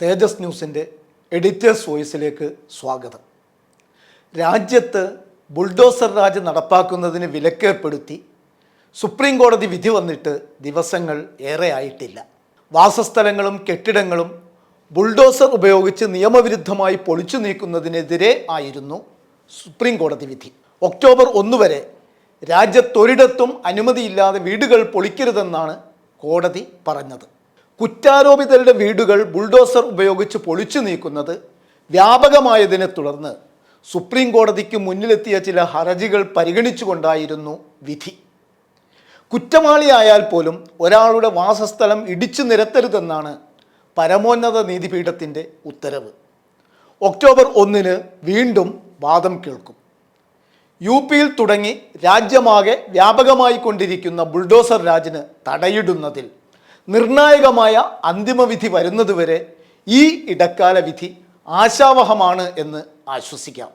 തേജസ് ന്യൂസിന്റെ എഡിറ്റേഴ്സ് വോയിസിലേക്ക് സ്വാഗതം. രാജ്യത്ത് ബുൾഡോസർ രാജ് നടപ്പാക്കുന്നതിന് വിലക്കേർപ്പെടുത്തി സുപ്രീം കോടതി വിധി വന്നിട്ട് ദിവസങ്ങൾ ഏറെ ആയിട്ടില്ല. വാസസ്ഥലങ്ങളും കെട്ടിടങ്ങളും ബുൾഡോസർ ഉപയോഗിച്ച് നിയമവിരുദ്ധമായി പൊളിച്ചു നീക്കുന്നതിനെതിരെ ആയിരുന്നു സുപ്രീം കോടതി വിധി. ഒക്ടോബർ ഒന്ന് വരെ രാജ്യത്തൊരിടത്തും അനുമതിയില്ലാതെ വീടുകൾ പൊളിക്കരുതെന്നാണ് കോടതി പറഞ്ഞത്. കുറ്റാരോപിതരുടെ വീടുകൾ ബുൾഡോസർ ഉപയോഗിച്ച് പൊളിച്ചു നീക്കുന്നത് വ്യാപകമായതിനെ തുടർന്ന് സുപ്രീം കോടതിക്ക് മുന്നിലെത്തിയ ചില ഹർജികൾ പരിഗണിച്ചുകൊണ്ടായിരുന്നു വിധി. കുറ്റവാളിയായാൽ പോലും ഒരാളുടെ വാസസ്ഥലം ഇടിച്ചു നിരത്തരുതെന്നാണ് പരമോന്നത നീതിപീഠത്തിന്റെ ഉത്തരവ്. ഒക്ടോബർ ഒന്നിന് വീണ്ടും വാദം കേൾക്കും. യു പിയിൽ തുടങ്ങി രാജ്യമാകെ വ്യാപകമായി കൊണ്ടിരിക്കുന്ന ബുൾഡോസർ രാജിന് തടയിടുന്നതിൽ നിർണായകമായ അന്തിമവിധി വരുന്നതുവരെ ഈ ഇടക്കാല വിധി ആശാവഹമാണ് എന്ന് ആശ്വസിക്കാം.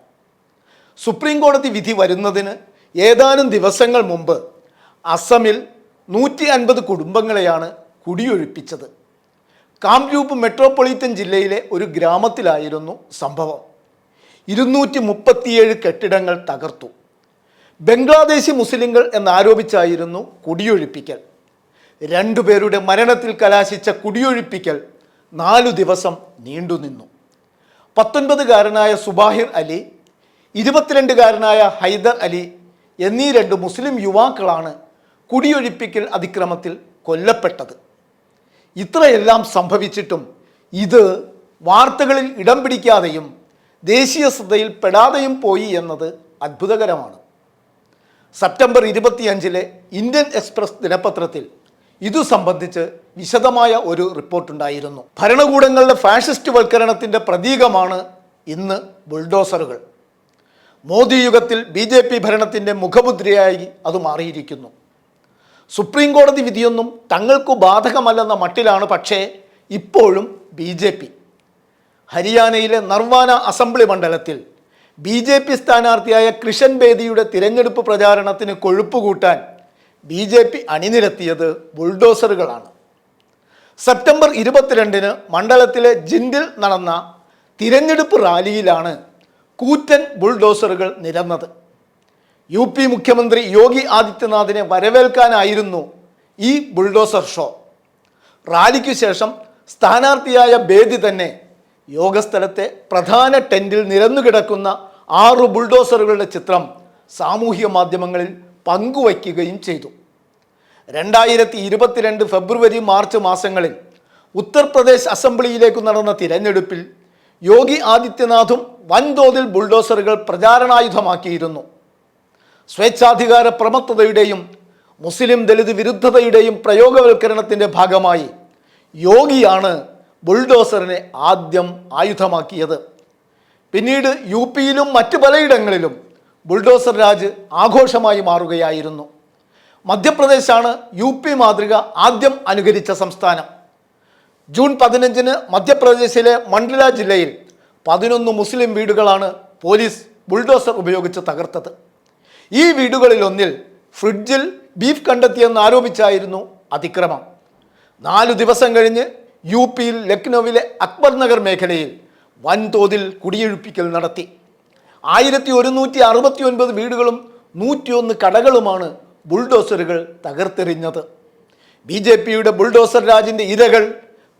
സുപ്രീം കോടതി വിധി വരുന്നതിന് ഏതാനും ദിവസങ്ങൾ മുമ്പ് അസമിൽ നൂറ്റി അൻപത് കുടുംബങ്ങളെയാണ് കുടിയൊഴിപ്പിച്ചത്. കാംരൂപ് മെട്രോപൊളിറ്റൻ ജില്ലയിലെ ഒരു ഗ്രാമത്തിലായിരുന്നു സംഭവം. ഇരുന്നൂറ്റി മുപ്പത്തിയേഴ് കെട്ടിടങ്ങൾ തകർത്തു. ബംഗ്ലാദേശി മുസ്ലിങ്ങൾ എന്നാരോപിച്ചായിരുന്നു കുടിയൊഴിപ്പിക്കൽ. രണ്ടുപേരുടെ മരണത്തിൽ കലാശിച്ച കുടിയൊഴിപ്പിക്കൽ നാലു ദിവസം നീണ്ടുനിന്നു പത്തൊൻപതുകാരനായ സുബാഹിർ അലി ഇരുപത്തിരണ്ടുകാരനായ ഹൈദർ അലി എന്നീ രണ്ട് മുസ്ലിം യുവാക്കളാണ് കുടിയൊഴിപ്പിക്കൽ അതിക്രമത്തിൽ കൊല്ലപ്പെട്ടത്. ഇത്രയെല്ലാം സംഭവിച്ചിട്ടും ഇത് വാർത്തകളിൽ ഇടം പിടിക്കാതെയും ദേശീയ ശ്രദ്ധയിൽ പെടാതെയും പോയി എന്നത് അത്ഭുതകരമാണ്. സെപ്റ്റംബർ ഇരുപത്തിയഞ്ചിലെ ഇന്ത്യൻ എക്സ്പ്രസ് ദിനപത്രത്തിൽ ഇതു സംബന്ധിച്ച് വിശദമായ ഒരു റിപ്പോർട്ടുണ്ടായിരുന്നു. ഭരണകൂടങ്ങളുടെ ഫാഷിസ്റ്റ് വൽക്കരണത്തിന്റെ പ്രതീകമാണ് ഇന്ന് ബുൾഡോസറുകൾ. മോദി യുഗത്തിൽ ബി ജെ പി ഭരണത്തിന്റെ മുഖമുദ്രയായി അത് മാറിയിരിക്കുന്നു. സുപ്രീം കോടതി വിധിയൊന്നും തങ്ങൾക്ക് ബാധകമല്ലെന്ന മട്ടിലാണ് പക്ഷേ ഇപ്പോഴും ബി ജെ പി. ഹരിയാനയിലെ നർവാന അസംബ്ലി മണ്ഡലത്തിൽ ബി ജെ പി സ്ഥാനാർത്ഥിയായ കൃഷൻ ബേദിയുടെ തിരഞ്ഞെടുപ്പ് പ്രചാരണത്തിന് കൊഴുപ്പ് കൂട്ടാൻ ബി ജെ പി അണിനിരത്തിയത് ബുൾഡോസറുകളാണ്. സെപ്റ്റംബർ ഇരുപത്തിരണ്ടിന് മണ്ഡലത്തിലെ ജിൻഡിൽ നടന്ന തിരഞ്ഞെടുപ്പ് റാലിയിലാണ് കൂറ്റൻ ബുൾഡോസറുകൾ നിരന്നത്. യു പി മുഖ്യമന്ത്രി യോഗി ആദിത്യനാഥിനെ വരവേൽക്കാനായിരുന്നു ഈ ബുൾഡോസർ ഷോ. റാലിക്ക് ശേഷം സ്ഥാനാർത്ഥിയായ ബേദി തന്നെ യോഗസ്ഥലത്തെ പ്രധാന ടെന്റിൽ നിരന്നു കിടക്കുന്ന ആറു ബുൾഡോസറുകളുടെ ചിത്രം സാമൂഹിക മാധ്യമങ്ങളിൽ പങ്കുവയ്ക്കുകയും ചെയ്തു. രണ്ടായിരത്തി ഇരുപത്തിരണ്ട് ഫെബ്രുവരി മാർച്ച് മാസങ്ങളിൽ ഉത്തർപ്രദേശ് അസംബ്ലിയിലേക്ക് നടന്ന തിരഞ്ഞെടുപ്പിൽ യോഗി ആദിത്യനാഥും വൻതോതിൽ ബുൾഡോസറുകൾ പ്രചാരണായുധമാക്കിയിരുന്നു. സ്വേച്ഛാധികാര പ്രമത്തതയുടെയും മുസ്ലിം ദലിത് വിരുദ്ധതയുടെയും പ്രയോഗവൽക്കരണത്തിന്റെ ഭാഗമായി യോഗിയാണ് ബുൾഡോസറിനെ ആദ്യം ആയുധമാക്കിയത്. പിന്നീട് യു പിയിലും മറ്റു പലയിടങ്ങളിലും ബുൾഡോസർ രാജ് ആഘോഷമായി മാറുകയായിരുന്നു. മധ്യപ്രദേശാണ് യു പി മാതൃക ആദ്യം അനുകരിച്ച സംസ്ഥാനം. ജൂൺ പതിനഞ്ചിന് മധ്യപ്രദേശിലെ മണ്ഡല ജില്ലയിൽ പതിനൊന്ന് മുസ്ലിം വീടുകളാണ് പോലീസ് ബുൾഡോസർ ഉപയോഗിച്ച് തകർത്തത്. ഈ വീടുകളിലൊന്നിൽ ഫ്രിഡ്ജിൽ ബീഫ് കണ്ടെത്തിയെന്ന് ആരോപിച്ചായിരുന്നു അതിക്രമം. നാലു ദിവസം കഴിഞ്ഞ് യു പിയിൽ ലക്നൌവിലെ അക്ബർ നഗർ മേഖലയിൽ വൻതോതിൽ കുടിയൊഴിപ്പിക്കൽ നടത്തി. ആയിരത്തി ഒരുന്നൂറ്റി അറുപത്തി ഒൻപത് വീടുകളും നൂറ്റിയൊന്ന് കടകളുമാണ് ബുൾഡോസറുകൾ തകർത്തെറിഞ്ഞത്. ബി ജെ പിയുടെ ബുൾഡോസർ രാജിന്റെ ഇരകൾ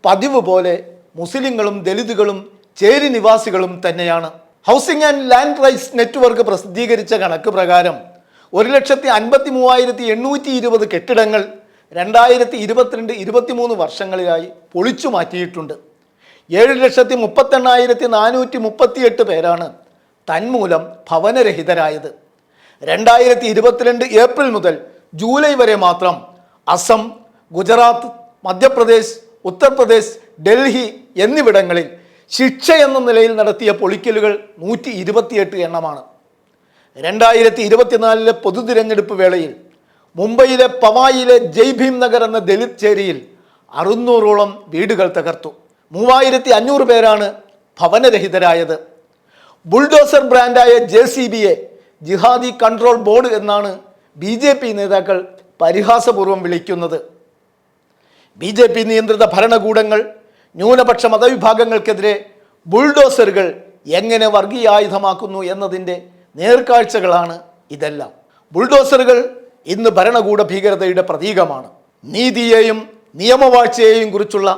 പതിവ് പോലെ മുസ്ലിങ്ങളും ദലിതുകളും ചേരി നിവാസികളും തന്നെയാണ്. Housing and land rights network പ്രസിദ്ധീകരിച്ച കണക്ക് പ്രകാരം ഒരു ലക്ഷത്തി അൻപത്തി മൂവായിരത്തി എണ്ണൂറ്റി ഇരുപത് കെട്ടിടങ്ങൾ രണ്ടായിരത്തി ഇരുപത്തിരണ്ട് ഇരുപത്തിമൂന്ന് വർഷങ്ങളിലായി പൊളിച്ചു മാറ്റിയിട്ടുണ്ട്. ഏഴ് ലക്ഷത്തി മുപ്പത്തെണ്ണായിരത്തി നാനൂറ്റി മുപ്പത്തിയെട്ട് പേരാണ് തന്മൂലം ഭവനരഹിതരായത്. രണ്ടായിരത്തി ഇരുപത്തിരണ്ട് ഏപ്രിൽ മുതൽ ജൂലൈ വരെ മാത്രം അസം ഗുജറാത്ത് മധ്യപ്രദേശ് ഉത്തർപ്രദേശ് ഡൽഹി എന്നിവിടങ്ങളിൽ ശിക്ഷ എന്ന നിലയിൽ നടത്തിയ പൊളിക്കലുകൾ നൂറ്റി ഇരുപത്തിയെട്ട് എണ്ണമാണ്. രണ്ടായിരത്തി ഇരുപത്തിനാലിലെ പൊതു തിരഞ്ഞെടുപ്പ് വേളയിൽ മുംബൈയിലെ പവായിലെ ജയ് ഭീം നഗർ എന്ന ദലിത് ചേരിയിൽ അറുന്നൂറോളം വീടുകൾ തകർത്തു. മൂവായിരത്തി അഞ്ഞൂറ് പേരാണ് ഭവനരഹിതരായത്. ബുൾഡോസർ ബ്രാൻഡായ ജെ സി ബിയെ ജിഹാദി കൺട്രോൾ ബോർഡ് എന്നാണ് ബി ജെ പി നേതാക്കൾ പരിഹാസപൂർവം വിളിക്കുന്നത്. ബി ജെ പി നിയന്ത്രിത ഭരണകൂടങ്ങൾ ന്യൂനപക്ഷ മതവിഭാഗങ്ങൾക്കെതിരെ ബുൾഡോസറുകൾ എങ്ങനെ വർഗീയായുധമാക്കുന്നു എന്നതിന്റെ നേർക്കാഴ്ചകളാണ് ഇതെല്ലാം. ബുൾഡോസറുകൾ ഇന്ന് ഭരണകൂട ഭീകരതയുടെ പ്രതീകമാണ്. നീതിയെയും നിയമവാഴ്ചയെയും കുറിച്ചുള്ള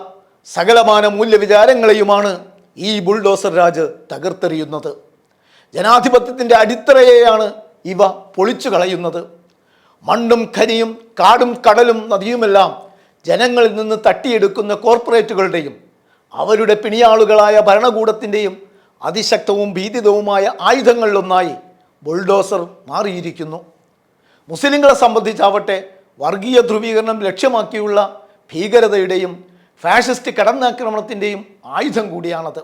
സകലമാന മൂല്യവിചാരങ്ങളെയുമാണ് ഈ ബുൾഡോസർ രാജ് തകർത്തെറിയുന്നത്. ജനാധിപത്യത്തിന്റെ അടിത്തറയെയാണ് ഇവ പൊളിച്ചു കളയുന്നത്. മണ്ണും ഖനിയും കാടും കടലും നദിയുമെല്ലാം ജനങ്ങളിൽ നിന്ന് തട്ടിയെടുക്കുന്ന കോർപ്പറേറ്റുകളുടെയും അവരുടെ പിണിയാളുകളായ ഭരണകൂടത്തിന്റെയും അതിശക്തവും ഭീതിതവുമായ ആയുധങ്ങളിലൊന്നായി ബുൾഡോസർ മാറിയിരിക്കുന്നു. മുസ്ലിങ്ങളെ സംബന്ധിച്ചാവട്ടെ വർഗീയ ധ്രുവീകരണം ലക്ഷ്യമാക്കിയുള്ള ഭീകരതയുടെയും ഫാഷിസ്റ്റ് കടന്നാക്രമണത്തിന്റെയും ആയുധം കൂടിയാണത്.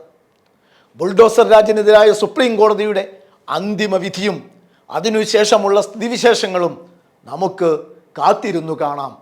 ബുൾഡോസർ രാജിനെതിരായ സുപ്രീം കോടതിയുടെ അന്തിമ വിധിയും അതിനുശേഷമുള്ള സ്ഥിതിവിശേഷങ്ങളും നമുക്ക് കാത്തിരുന്നു കാണാം.